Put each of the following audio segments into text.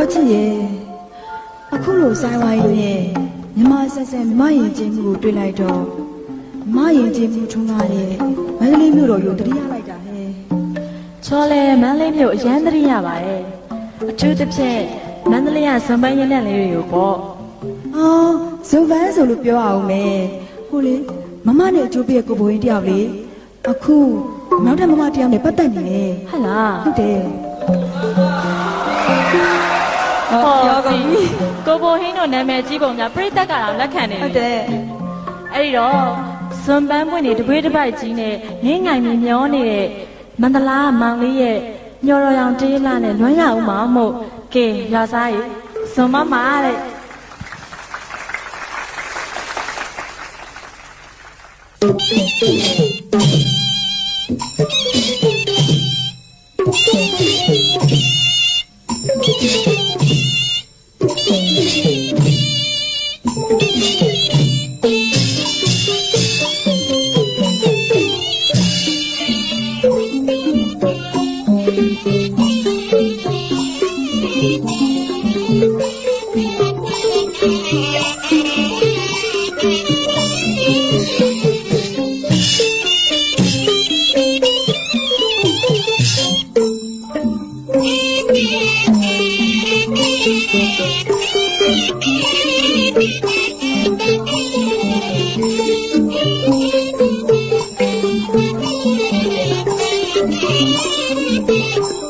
ချောချစ်ရဲ့အခုလိုဆိုင်ဝိုင်းနဲ့မြမဆက်ဆက်မြမရင်ချင်းမှုကိုတွေ့လိုက်တော့မြမရင်ချင်းမှုထုံးကားတဲ့မန္တလေးမြို့တော်ကိုတတိယလိုက်တာဟဲ့ချောလဲမန်းလေးမျိုးအရန်သတိရပါတယ်အထူးသဖြင့်မန္တလေးကဇွန်ပိုင်းရင်းနဲ့လေးတွေကိုပေါ့အော်ဇုံဗန်းဆိုလို့ပြောအောင်မယ်ဟိုလေမမနဲ့အကျိုးပြည့်ကိုဘိုးရင်တယောက်လေအခုနောက်ထပ်မမတယောက်နဲ့ပတ်သက်နေတယ်ဟဟလားဟုတ်တယ် ဟောကြည့်ကိုဘိုဟင်းတို့နာမည်ကြီးပုံများပြိတ္တကတော့လက်ခံနေဟုတ်တယ်အဲ့ဒီတော့ဇွန်ပန်းပွင့်နေတပွေးတစ်ပိုက်ကြီးနဲ့ငင်းငိုင်မြမျောနေတဲ့မန္တလာမောင်လေးရဲ့ညော်တော်ရောင်တေးလာနဲ့လွမ်းရအောင်မမို့ကဲရွာစားရေဇွန်မမတဲ့ Thank you.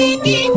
ဟ။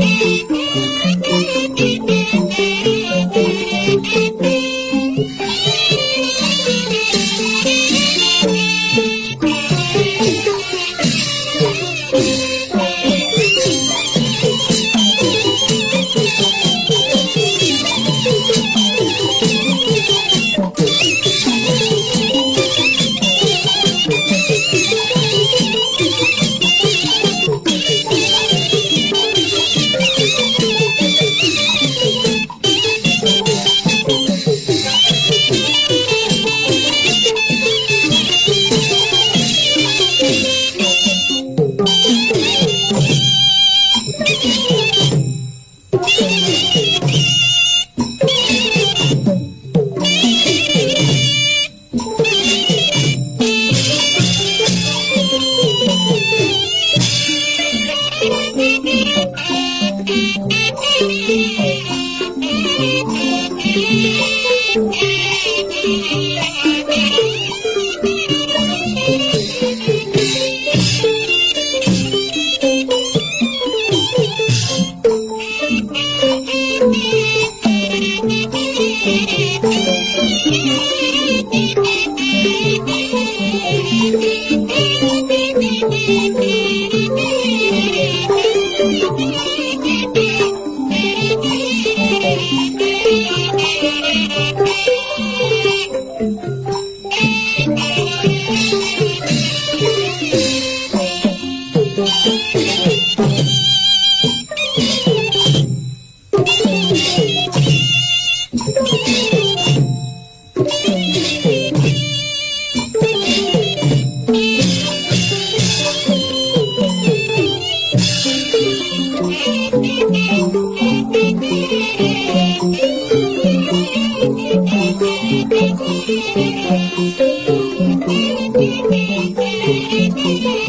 Thank you.